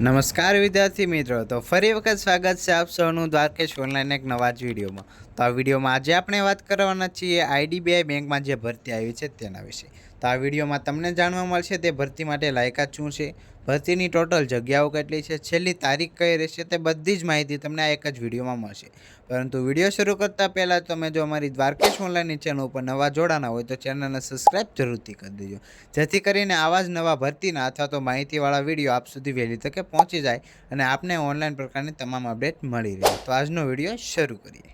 નમસ્કાર વિદ્યાર્થી મિત્રો. તો ફરી વખત સ્વાગત છે આપ સૌનું દ્વારકેશ ઓનલાઈન એક નવા જ વિડીયોમાં. તો આ વિડીયોમાં આજે આપણે વાત કરવાના છીએ આઈડીબીઆઈ બેંકમાં જે ભરતી આવી છે તેના વિશે. તો આ વિડીયોમાં તમને જાણવા મળશે તે ભરતી માટે લાયકાત શું છે, ભરતીની ટોટલ જગ્યાઓ કેટલી છે, છેલ્લી તારીખ કઈ રહેશે તે બધી જ માહિતી તમને આ એક જ વિડીયોમાં મળશે. પરંતુ વીડિયો શરૂ કરતાં પહેલાં તમે જો અમારી દ્વારકેશ ઓનલાઈનની ચેનલ ઉપર નવા જોડાના હોય તો ચેનલને સબસ્ક્રાઈબ જરૂરથી કરી દેજો. જેથી કરીને આવા જ નવા ભરતીના અથવા તો માહિતીવાળા વીડિયો આપ સુધી વહેલી તકે પહોંચી જાય અને આપને ઓનલાઈન પ્રકારની તમામ અપડેટ મળી રહે. તો આજનો વીડિયો શરૂ કરીએ.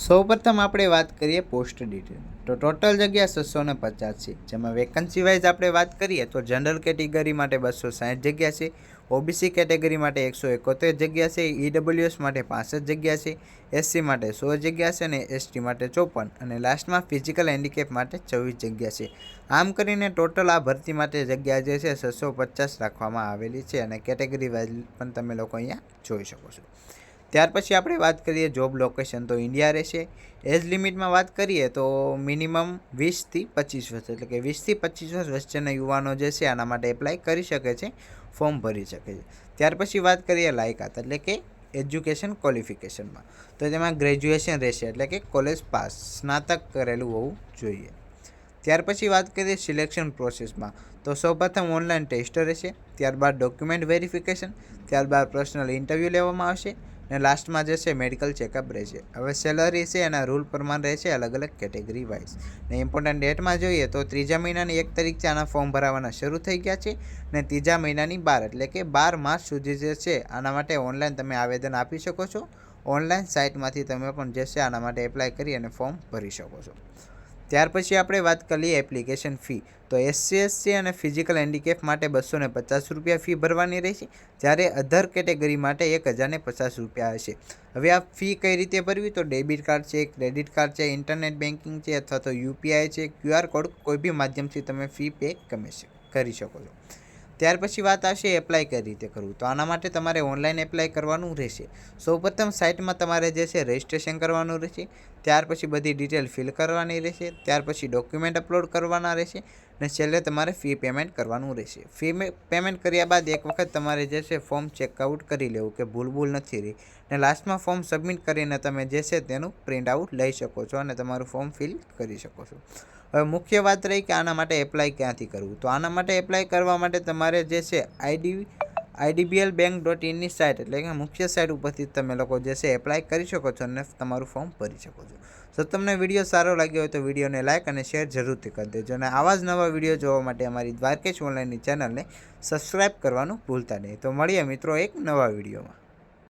સૌપ્રથમ આપણે વાત કરીએ પોસ્ટ ડિટેલ. તો ટોટલ જગ્યા છસો ને પચાસ છે. જેમાં વેકન્સી વાઇઝ આપણે વાત કરીએ તો જનરલ કેટેગરી માટે બસો સાઠ જગ્યા છે. ઓબીસી કેટેગરી માટે એકસો એકોતેર જગ્યા છે. ઈડબ્લ્યુએસ માટે પાસઠ જગ્યા છે. એસસી માટે સો જગ્યા છે અને એસટી માટે ચોપન અને લાસ્ટમાં ફિઝિકલ હેન્ડીકેપ માટે ચોવીસ જગ્યા છે. આમ કરીને ટોટલ આ ભરતી માટે જગ્યા જે છે, છસો પચાસ રાખવામાં આવેલી છે અને કેટેગરી વાઇઝ પણ તમે લોકો અહીંયા જોઈ શકો છો. ત્યાર પછી આપણે વાત કરીએ જોબ લોકેશન તો ઇન્ડિયા રહેશે. એજ લિમિટમાં વાત કરીએ તો મિનિમમ વીસથી પચીસ વર્ષ. એટલે કે વીસથી પચીસ વર્ષ વચ્ચેના યુવાનો જે છે આના માટે એપ્લાય કરી શકે છે ફોર્મ ભરી શકે છે. ત્યાર પછી વાત કરીએ લાયકાત, એટલે કે એજ્યુકેશન ક્વોલિફિકેશનમાં તો તેમાં ગ્રેજ્યુએશન રહેશે, એટલે કે કોલેજ પાસ સ્નાતક કરેલું હોવું જોઈએ. ત્યાર પછી વાત કરીએ સિલેક્શન પ્રોસેસમાં તો સૌપ્રથમ ઓનલાઈન ટેસ્ટ રહેશે, ત્યારબાદ ડોક્યુમેન્ટ વેરિફિકેશન ત્યારબાદ પર્સનલ ઇન્ટરવ્યૂ લેવામાં આવશે ને લાસ્ટમાં જે છે મેડિકલ ચેકઅપ રહેશે. હવે સેલરી છે એના રૂલ પ્રમાણે રહેશે અલગ અલગ કેટેગરી વાઇઝ ને ઇમ્પોર્ટન્ટ ડેટમાં જોઈએ તો ત્રીજા મહિનાની એક તારીખથી આના ફોર્મ ભરાવાના શરૂ થઈ ગયા છે ને ત્રીજા મહિનાની બાર, એટલે કે બાર માર્ચ સુધી જે છે, આના માટે ઓનલાઈન તમે આવેદન આપી શકો છો. ઓનલાઈન સાઇટમાંથી તમે પણ જે છે, આના માટે એપ્લાય કરી અને ફોર્મ ભરી શકો છો. ત્યાર પછી આપણે વાત કરીએ એપ્લિકેશન ફી તો એસસી એસસી અને ફિઝિકલ હેન્ડીકેપ માટે બસો ને પચાસ રૂપિયા ફી ભરવાની રહેશે, જ્યારે અધર કેટેગરી માટે એક હજારને પચાસ રૂપિયા હશે. હવે આ ફી કઈ રીતે ભરવી? તો ડેબિટ કાર્ડ છે ક્રેડિટ કાર્ડ છે ઇન્ટરનેટ બેન્કિંગ છે, અથવા તો યુપીઆઈ છે ક્યુઆર કોડ કોઈ બી માધ્યમથી તમે ફી પે ગમે કરી શકો છો. ત્યાર પછી વાત આવશે એપ્લાય કઈ રીતે કરવું? તો આના માટે તમારે ઓનલાઈન એપ્લાય કરવાનું રહેશે. સૌપ્રથમ સાઇટમાં તમારે જે છે રજિસ્ટ્રેશન કરવાનું રહેશે. ત્યાર પછી બધી ડિટેલ ફિલ કરવાની રહેશે. ત્યાર પછી ડોક્યુમેન્ટ અપલોડ કરવાના રહેશે. અને છેલ્લે તમારે ફી પેમેન્ટ કરવાનું રહેશે. ફી પેમેન્ટ કર્યા બાદ એક વખત તમારે જે છે ફોર્મ ચેકઆઉટ કરી લેવું કે ભૂલ ભૂલ નથી રહી. અને લાસ્ટમાં ફોર્મ સબમિટ કરીને તમે જે છે તેનું પ્રિન્ટ આઉટ લઈ શકો છો અને તમારું ફોર્મ ફિલ કરી શકો છો. હવે મુખ્ય વાત રહી કે આના માટે એપ્લાય ક્યાંથી કરવું? તો આના માટે એપ્લાય કરવા માટે તમારે જે છે આઈડી આઈડીબીએલ બેંક ડોટ ઇનની સાઇટ એટલે કે મુખ્ય સાઇટ ઉપરથી તમે લોકો જે છે એપ્લાય કરી શકો છો અને તમારું ફોર્મ ભરી શકો છો. જો તમને વીડિયો સારો લાગ્યો હોય તો વિડીયોને લાઇક અને શેર જરૂરથી કરી દેજો અને આવા જ નવા વીડિયો જોવા માટે અમારી દ્વારકેશ ઓનલાઈનની ચેનલને સબસ્ક્રાઈબ કરવાનું ભૂલતા નહીં. તો મળીએ મિત્રો એક નવા વિડીયોમાં